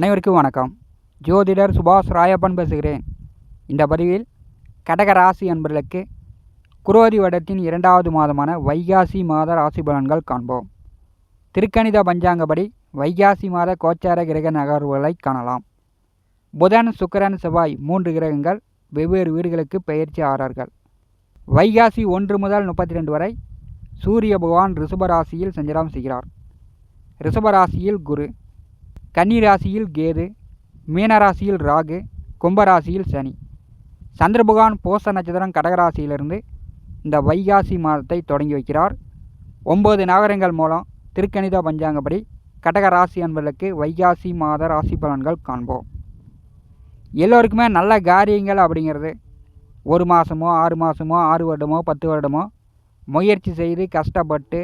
அனைவருக்கும் வணக்கம். ஜோதிடர் சுபாஷ் ராயப்பன் பேசுகிறேன். இந்த பதிவில் கடக ராசி அன்பர்களுக்கு குரோதி வடத்தின் இரண்டாவது மாதமான வைகாசி மாத ராசி பலன்கள் காண்போம். திருக்கணித பஞ்சாங்கப்படி வைகாசி மாத கோச்சார கிரக நகர்வுகளை காணலாம். புதன் சுக்கரன் செவ்வாய் மூன்று கிரகங்கள் வெவ்வேறு வீடுகளுக்கு பெயர்ச்சி ஆறார்கள். வைகாசி ஒன்று முதல் முப்பத்தி ரெண்டு வரை சூரிய பகவான் ரிஷபராசியில் சஞ்சாரம் செய்கிறார். ரிஷபராசியில் குரு கன்னி ராசியில் கேது மீனராசியில் ராகு கும்பராசியில் சனி. சந்திரபகவான் போச நட்சத்திரம் கடகராசியிலிருந்து இந்த வைகாசி மாதத்தை தொடங்கி வைக்கிறார். ஒம்பது நகரங்கள் மூலம் திருக்கணித பஞ்சாங்கப்படி கடகராசி அன்பர்களுக்கு வைகாசி மாத ராசி பலன்கள் காண்போம். எல்லோருக்குமே நல்ல காரியங்கள் அப்படிங்கிறது. ஒரு மாதமோ ஆறு மாதமோ ஆறு வருடமோ பத்து வருடமோ முயற்சி செய்து கஷ்டப்பட்டு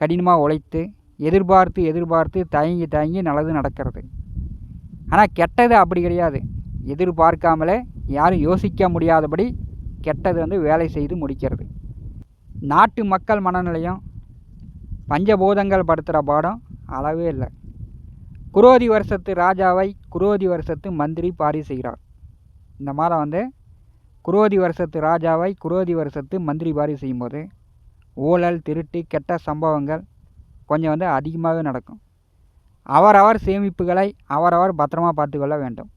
கடினமாக உழைத்து எதிர்பார்த்து எதிர்பார்த்து தயங்கி தயங்கி நல்லது நடக்கிறது. ஆனால் கெட்டது அப்படி கிடையாது. எதிர்பார்க்காமலே யாரும் யோசிக்க முடியாதபடி கெட்டது வந்து வேலை செய்து முடிக்கிறது. நாட்டு மக்கள் மனநிலையம் பஞ்சபூதங்கள் படுத்துகிற பாடம் அளவே இல்லை. குரோதி வருஷத்து ராஜாவை குரோதி வருஷத்து மந்திரி பாரி செய்கிறார். இந்த மாதம் வந்து குரோதி வருஷத்து ராஜாவை குரோதி வருஷத்து மந்திரி பாரி செய்யும்போது ஊழல் திருட்டு கெட்ட சம்பவங்கள் கொஞ்சம் வந்து அதிகமாகவே நடக்கும். அவரவர் சேமிப்புகளை அவரவர் பத்திரமா பார்த்துக்கொள்ள வேண்டும்.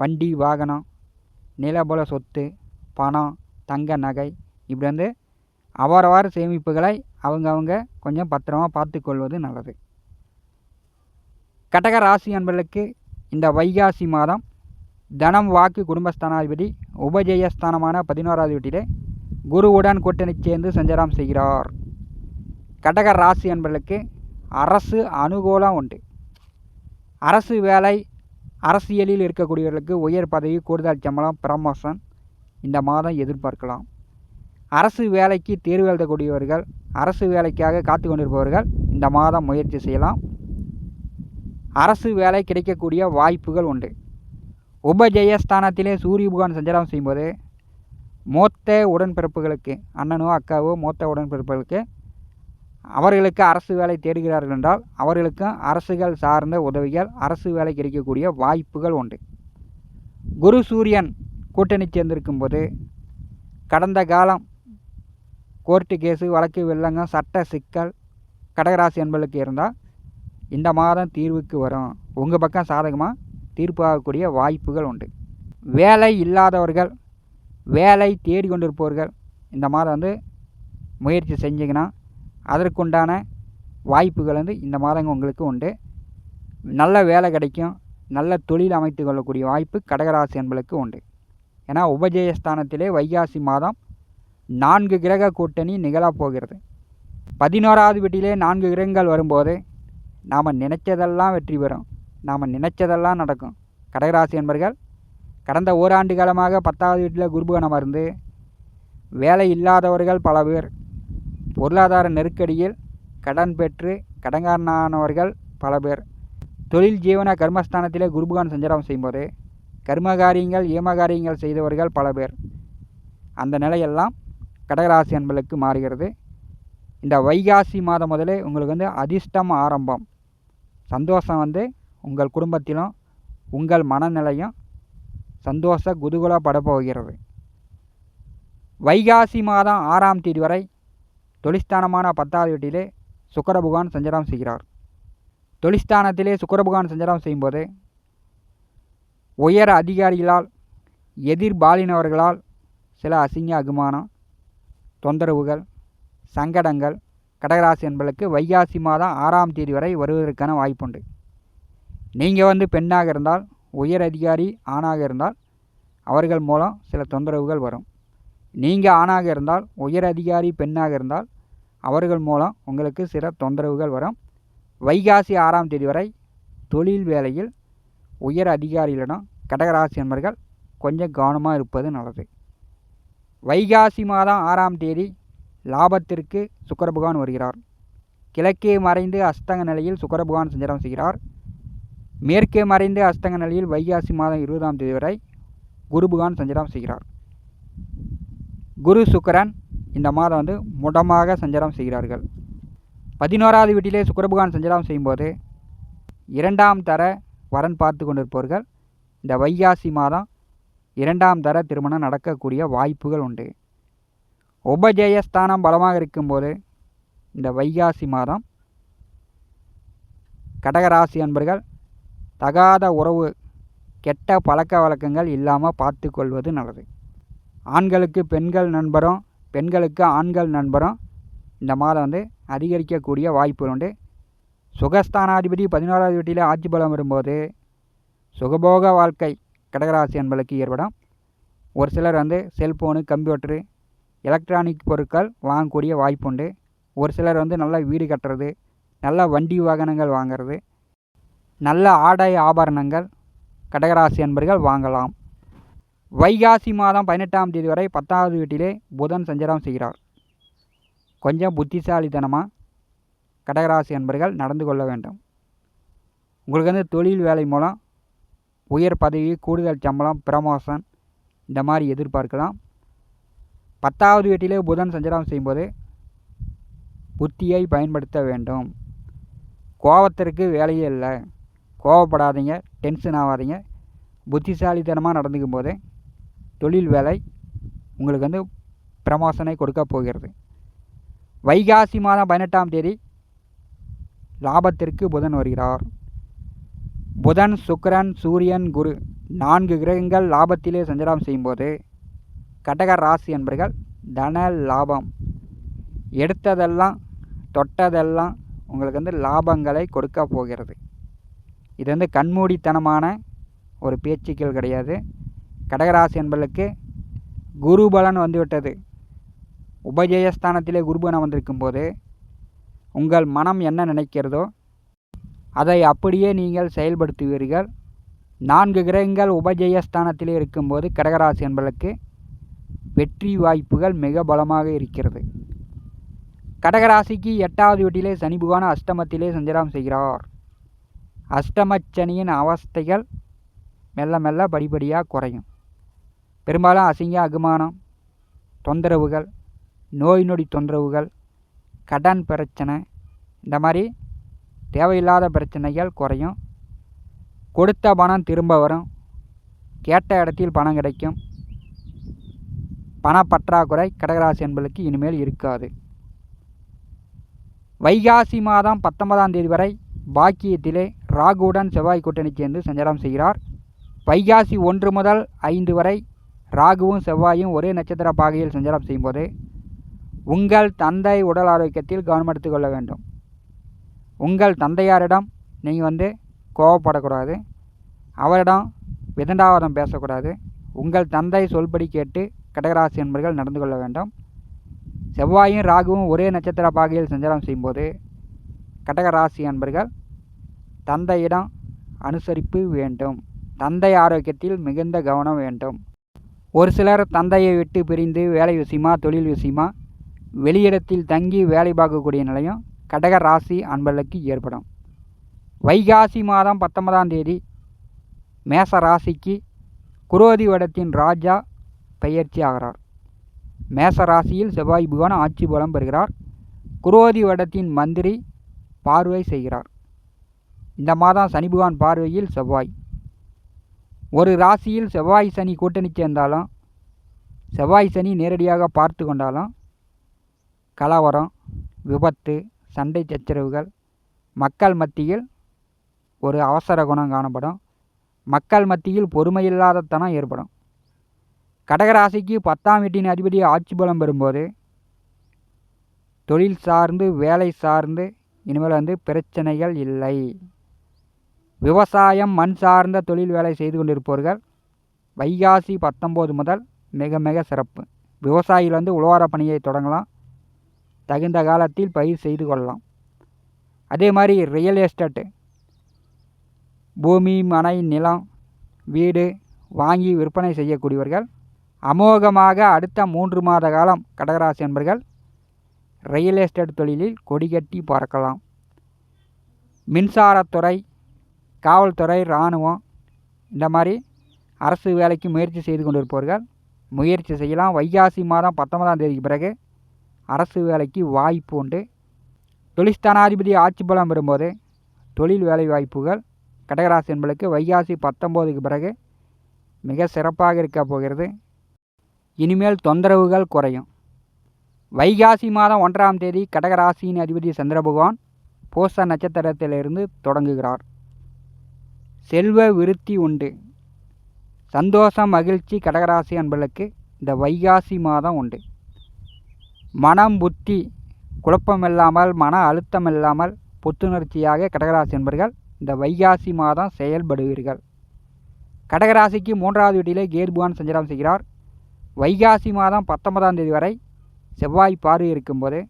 வண்டி வாகனம் நிலபுல சொத்து பணம் தங்க நகை இப்படி வந்து அவரவர் சேமிப்புகளை அவங்கவுங்க கொஞ்சம் பத்திரமா பார்த்துக்கொள்வது நல்லது. கடக ராசி அன்பர்களுக்கு இந்த வைகாசி மாதம் தனம் வாக்கு குடும்பஸ்தானாதிபதி உபஜெயஸ்தானமான பதினோராவது வீட்டிலே குருவுடன் கூட்டணி சேர்ந்து சஞ்சாரம் செய்கிறார். கடக ராசி என்பவர்களுக்கு அரசு அனுகூலம் உண்டு. அரசு வேலை அரசியலில் இருக்கக்கூடியவர்களுக்கு உயர் பதவி கூடுதல் சம்பளம் ப்ரமோஷன் இந்த மாதம் எதிர்பார்க்கலாம். அரசு வேலைக்கு தேர்வு எழுதக்கூடியவர்கள் அரசு வேலைக்காக காத்து கொண்டிருப்பவர்கள் இந்த மாதம் முயற்சி செய்யலாம். அரசு வேலை கிடைக்கக்கூடிய வாய்ப்புகள் உண்டு. உபஜெயஸ்தானத்திலே சூரிய புகான் சஞ்சாரம் செய்யும்போது மூத்த உடன்பிறப்புகளுக்கு அண்ணனோ அக்காவோ மூத்த உடன்பிறப்புகளுக்கு அவர்களுக்கு அரசு வேலை தேடுகிறார்கள் என்றால் அவர்களுக்கும் அரசுகள் சார்ந்த உதவிகள் அரசு வேலை கிடைக்கக்கூடிய வாய்ப்புகள் உண்டு. குரு சூரியன் கூட்டணி சேர்ந்திருக்கும் போது கடந்த காலம் கோர்ட்டு கேஸு வழக்கு வெள்ளங்கம் சட்ட சிக்கல் கடகராசி என்பளுக்கு இருந்தால் இந்த மாதம் தீர்வுக்கு வரும். உங்கள் பக்கம் சாதகமாக தீர்ப்பு ஆகக்கூடிய வாய்ப்புகள் உண்டு. வேலை இல்லாதவர்கள் வேலை தேடிக்கொண்டிருப்பவர்கள் இந்த மாதம் வந்து முயற்சி செஞ்சிங்கன்னா அதற்குண்டான வாய்ப்புகள் வந்து இந்த மாதங்க உங்களுக்கு உண்டு. நல்ல வேலை கிடைக்கும். நல்ல தொழில் அமைத்து கொள்ளக்கூடிய வாய்ப்பு கடகராசி என்பளுக்கு உண்டு. ஏன்னா உபஜயஸ்தானத்திலே வைகாசி மாதம் நான்கு கிரக கூட்டணி நிகழப் போகிறது. பதினோராவது வீட்டிலே நான்கு கிரகங்கள் வரும்போது நாம் நினைச்சதெல்லாம் வெற்றி பெறும். நாம் நினைச்சதெல்லாம் நடக்கும். கடகராசி என்பர்கள் கடந்த ஓராண்டு காலமாக பத்தாவது வீட்டில் குருபகணம் இருந்து வேலை இல்லாதவர்கள் பல பேர் பொருளாதார நெருக்கடியில் கடன் பெற்று கடன்காரனானவர்கள் பல பேர். தொழில் ஜீவன கர்மஸ்தானத்திலே குருபகான் சஞ்சாரம் செய்யும்போது கர்மகாரியங்கள் ஏமகாரியங்கள் செய்தவர்கள் பல பேர். அந்த நிலையெல்லாம் கடகராசி அன்பர்களுக்கு மாறுகிறது. இந்த வைகாசி மாதம் முதலே உங்களுக்கு வந்து அதிர்ஷ்டம் ஆரம்பம். சந்தோஷம் வந்து உங்கள் குடும்பத்திலும் உங்கள் மனநிலையும் சந்தோஷ குதூகலப்பட போகிறது. வைகாசி மாதம் ஆறாம் தேதி வரை தொழிஸ்தானமான பத்தாவது வீட்டிலே சுக்கரபுகான் சஞ்சாரம் செய்கிறார். தொழிஸ்தானத்திலே சுக்கரபுகான் சஞ்சாரம் செய்யும்போது உயர அதிகாரிகளால் எதிர்பாலினவர்களால் சில அசிங்க அகுமானம் தொந்தரவுகள் சங்கடங்கள் கடகராசி என்பதற்கு வைகாசி மாதம் ஆறாம் தேதி வரை வருவதற்கான வாய்ப்புண்டு. நீங்கள் வந்து பெண்ணாக இருந்தால் உயர் அதிகாரி ஆணாக இருந்தால் அவர்கள் மூலம் சில தொந்தரவுகள் வரும். நீங்கள் ஆணாக இருந்தால் உயர் அதிகாரி பெண்ணாக இருந்தால் அவர்கள் மூலம் உங்களுக்கு சில தொந்தரவுகள் வரும். வைகாசி ஆறாம் தேதி வரை தொழில் வேலையில் உயர் அதிகாரிகளிடம் கடகராசி நண்பர்கள் கொஞ்சம் கவனமாக இருப்பது நல்லது. வைகாசி மாதம் ஆறாம் தேதி லாபத்திற்கு சுக்கர பகவான் வருகிறார். கிழக்கே மறைந்து அஸ்தங்க நிலையில் சுக்கர பகவான் சஞ்சாரம் செய்கிறார். மேற்கே மறைந்து அஸ்தங்க நிலையில் வைகாசி மாதம் இருபதாம் தேதி வரை குரு பகவான் சஞ்சாரம் செய்கிறார். குரு சுக்கரன் இந்த மாதம் வந்து முடமாக சஞ்சாரம் செய்கிறார்கள். பதினோராவது வீட்டிலே சுக்கரபகவான் சஞ்சாரம் செய்யும்போது இரண்டாம் தர வரன் பார்த்து கொண்டிருப்பவர்கள் இந்த வைகாசி மாதம் இரண்டாம் தர திருமணம் நடக்கக்கூடிய வாய்ப்புகள் உண்டு. உபஜெயஸ்தானம் பலமாக இருக்கும்போது இந்த வைகாசி மாதம் கடகராசி அன்பர்கள் தகாத உறவு கெட்ட பழக்க வழக்கங்கள் இல்லாமல் பார்த்து கொள்வது நல்லது. ஆண்களுக்கு பெண்கள் நண்பரும் பெண்களுக்கு ஆண்கள் நண்பரும் இந்த மாதம் வந்து அதிகரிக்கக்கூடிய வாய்ப்புகள் உண்டு. சுகஸ்தானாதிபதி பதினோராவது வீட்டில் ஆட்சி பலம் வரும்போது சுகபோக வாழ்க்கை கடகராசி என்பதற்கு ஏற்படும். ஒரு சிலர் வந்து செல்ஃபோனு கம்ப்யூட்டரு எலக்ட்ரானிக் பொருட்கள் வாங்கக்கூடிய வாய்ப்புண்டு ஒரு சிலர் வந்து நல்ல வீடு கட்டுறது நல்ல வண்டி வாகனங்கள் வாங்கிறது நல்ல ஆடை ஆபரணங்கள் கடகராசி என்பர்கள் வாங்கலாம். வைகாசி மாதம் பதினெட்டாம் தேதி வரை பத்தாவது வீட்டிலே புதன் சஞ்சாரம் செய்கிறார். கொஞ்சம் புத்திசாலித்தனமாக கடகராசி என்பர்கள் நடந்து கொள்ள வேண்டும். உங்களுக்கு வந்து தொழில் வேலை மூலம் உயர் பதவி கூடுதல் சம்பளம் பிரமோஷன் இந்த மாதிரி எதிர்பார்க்கலாம். பத்தாவது வீட்டிலே புதன் சஞ்சாரம் செய்யும்போது புத்தியை பயன்படுத்த வேண்டும். கோபத்திற்கு வேலையே இல்லை. கோவப்படாதீங்க டென்ஷன் ஆகாதீங்க. புத்திசாலித்தனமாக நடந்துக்கும் போது தொழில் வேலை உங்களுக்கு வந்து பிரமோசனை கொடுக்க போகிறது. வைகாசி மாதம் பதினெட்டாம் தேதி லாபத்திற்கு புதன் வருகிறார். புதன் சுக்கரன் சூரியன் குரு நான்கு கிரகங்கள் லாபத்திலே சஞ்சாரம் செய்யும்போது கடக ராசி என்பர்கள் தன லாபம். எடுத்ததெல்லாம் தொட்டதெல்லாம் உங்களுக்கு வந்து லாபங்களை கொடுக்க போகிறது. இது வந்து கண்மூடித்தனமான ஒரு பேச்சுக்கள் கிடையாது. கடகராசி என்பதற்கு குருபலன் வந்துவிட்டது. உபஜயஸ்தானத்திலே குருபலன் வந்திருக்கும் போது உங்கள் மனம் என்ன நினைக்கிறதோ அதை அப்படியே நீங்கள் செயல்படுத்துவீர்கள். நான்கு கிரகங்கள் உபஜயஸ்தானத்திலே இருக்கும்போது கடகராசி என்பதற்கு வெற்றி வாய்ப்புகள் மிக பலமாக இருக்கிறது. கடகராசிக்கு எட்டாவது வீட்டிலே சனி புகான அஷ்டமத்திலே சஞ்சாரம் செய்கிறார். அஷ்டமச்சனியின் அவஸ்தைகள் மெல்ல மெல்ல படிப்படியாக குறையும். பெரும்பாலும் அசிங்க அகுமானம் தொந்தரவுகள் நோய் நொடி தொந்தரவுகள் கடன் பிரச்சனை இந்த மாதிரி தேவையில்லாத பிரச்சனைகள் குறையும். கொடுத்த பணம் திரும்ப வரும். கேட்ட இடத்தில் பணம் கிடைக்கும். பணப்பற்றாக்குறை கடகராசி என்பதற்கு இனிமேல் இருக்காது. வைகாசி மாதம் பத்தொன்பதாம் தேதி வரை பாக்கியத்திலே ராகுவுடன் செவ்வாய் கூட்டணி சேர்ந்து சஞ்சாரம் செய்கிறார். வைகாசி ஒன்று முதல் ஐந்து வரை ராகுவும் செவ்வாயும் ஒரே நட்சத்திர பாகையில் சஞ்சாரம் செய்யும்போது உங்கள் தந்தை உடல் ஆரோக்கியத்தில் கவனம் கொள்ள வேண்டும். உங்கள் தந்தையாரிடம் நீங்கள் வந்து கோவப்படக்கூடாது. அவரிடம் விதண்டாவதம் பேசக்கூடாது. உங்கள் தந்தை சொல்படி கேட்டு கடகராசி என்பர்கள் நடந்து கொள்ள வேண்டும். செவ்வாயும் ராகுவும் ஒரே நட்சத்திர பாகையில் சஞ்சாரம் செய்யும்போது கடகராசி அன்பர்கள் தந்தையிடம் அனுசரிப்பு வேண்டும். தந்தை ஆரோக்கியத்தில் மிகுந்த கவனம் வேண்டும். ஒரு சிலர் தந்தையை விட்டு பிரிந்து வேலை விஷயமா தொழில் விஷயமா வெளியிடத்தில் தங்கி வேலை பார்க்கக்கூடிய நிலையம் கடக ராசி அன்பர்களுக்கு ஏற்படும். வைகாசி மாதம் பத்தொன்பதாம் தேதி மேச ராசிக்கு குரோதி வடத்தின் ராஜா பெயர்ச்சி ஆகிறார். மேச ராசியில் செவ்வாய் புகான் ஆட்சி பலம் பெறுகிறார். குரோதி வடத்தின் மந்திரி பார்வை செய்கிறார். இந்த மாதம் சனி புகான் பார்வையில் செவ்வாய். ஒரு ராசியில் செவ்வாய் சனி கூட்டணி சேர்ந்தாலும் செவ்வாய் சனி நேரடியாக பார்த்து கொண்டாலும் கலவரம் விபத்து சண்டை சச்சரவுகள் மக்கள் மத்தியில் ஒரு அவசர குணம் காணப்படும். மக்கள் மத்தியில் பொறுமையில்லாத தனம் ஏற்படும். கடகராசிக்கு பத்தாம் வீட்டின் அதிபதி ஆட்சி பலம் பெறும்போது தொழில் சார்ந்து வேலை சார்ந்து இனிமேல் வந்து பிரச்சனைகள் இல்லை. விவசாயம் மண் சார்ந்த தொழில் வேலை செய்து கொண்டிருப்பவர்கள் வைகாசி பத்தொம்போது முதல் மிக மிக சிறப்பு. விவசாயிகள் வந்து உழவார பணியை தொடங்கலாம். தகுந்த காலத்தில் பயிர் செய்து கொள்ளலாம். அதே மாதிரி ரியல் எஸ்டேட்டு பூமி மனை நிலம் வீடு வாங்கி விற்பனை செய்யக்கூடியவர்கள் அமோகமாக அடுத்த மூன்று மாத காலம் கடகராசி என்பர்கள் ரியல் எஸ்டேட் தொழிலில் கொடிகட்டி பறக்கலாம் மின்சாரத்துறை காவல்துறை இராணுவம் இந்த மாதிரி அரசு வேலைக்கு முயற்சி செய்து கொண்டிருப்பவர்கள் முயற்சி செய்யலாம். வைகாசி மாதம் பத்தொன்பதாம் தேதிக்கு பிறகு அரசு வேலைக்கு வாய்ப்பு உண்டு. தொழிற்ஸ்தானாதிபதி ஆட்சி பலம் பெறும்போது தொழில் வேலை வாய்ப்புகள் கடகராசி என்பளுக்கு வைகாசி பத்தொம்போதுக்கு பிறகு மிக சிறப்பாக இருக்க போகிறது. இனிமேல் தொந்தரவுகள் குறையும். வைகாசி மாதம் ஒன்றாம் தேதி கடகராசியின் அதிபதி சந்திர பகவான் பூச நட்சத்திரத்திலிருந்து தொடங்குகிறார். செல்வ விருத்தி உண்டு. சந்தோஷம் மகிழ்ச்சி கடகராசி அன்பர்களுக்கு இந்த வைகாசி மாதம் உண்டு. மனம் புத்தி குழப்பமில்லாமல் மன அழுத்தம் இல்லாமல் புத்துணர்ச்சியாக கடகராசி என்பர்கள் இந்த வைகாசி மாதம் செயல்படுவீர்கள். கடகராசிக்கு மூன்றாவது வீட்டிலே கேர்புவான் சஞ்சாரம் செய்கிறார். வைகாசி மாதம் பத்தொன்பதாம் தேதி வரை செவ்வாய் பார்வை இருக்கும்போது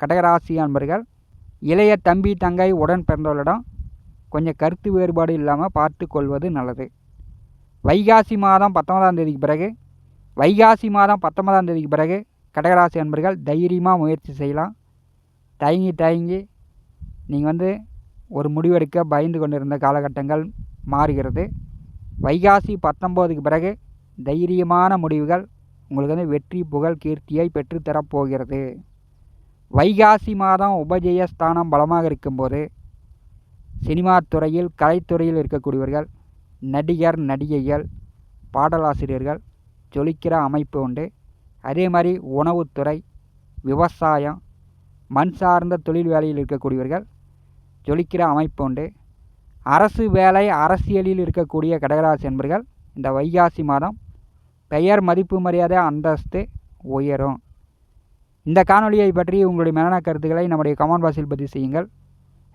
கடகராசி அன்பர்கள் இளைய தம்பி தங்கை உடன் பிறந்தவர்களிடம் கொஞ்சம் கருத்து வேறுபாடு இல்லாமல் பார்த்து கொள்வது நல்லது. வைகாசி மாதம் பத்தொன்பதாம் தேதிக்கு பிறகு வைகாசி மாதம் பத்தொன்பதாம் தேதிக்கு பிறகு கடகராசி அன்பர்கள் தைரியமாக முயற்சி செய்யலாம். தயங்கி தயங்கி நீங்கள் வந்து ஒரு முடிவெடுக்க பயந்து கொண்டிருந்த காலகட்டங்கள் மாறுகிறது. வைகாசி பத்தொம்போதுக்கு பிறகு தைரியமான முடிவுகள் உங்களுக்கு வந்து வெற்றி புகழ் கீர்த்தியை பெற்றுத்தரப்போகிறது வைகாசி மாதம் உபஜய ஸ்தானம் பலமாக இருக்கும்போது சினிமா துறையில் கலைத்துறையில் இருக்கக்கூடியவர்கள் நடிகர் நடிகைகள் பாடலாசிரியர்கள் ஜொலிக்கிற அமைப்பு உண்டு. அதே மாதிரி உணவுத்துறை விவசாயம் மண் சார்ந்த தொழில் வேலையில் இருக்கக்கூடியவர்கள் ஜொலிக்கிற அமைப்பு உண்டு. அரசு வேலை அரசியலில் இருக்கக்கூடிய கடகராசி என்பர்கள் இந்த வைகாசி மாதம் பெயர் மதிப்பு மரியாதை அந்தஸ்து உயரும். இந்த காணொலியை பற்றி உங்களுடைய மேலான கருத்துக்களை நம்முடைய கமெண்ட் பாக்ஸில் பதிவு செய்யுங்கள்.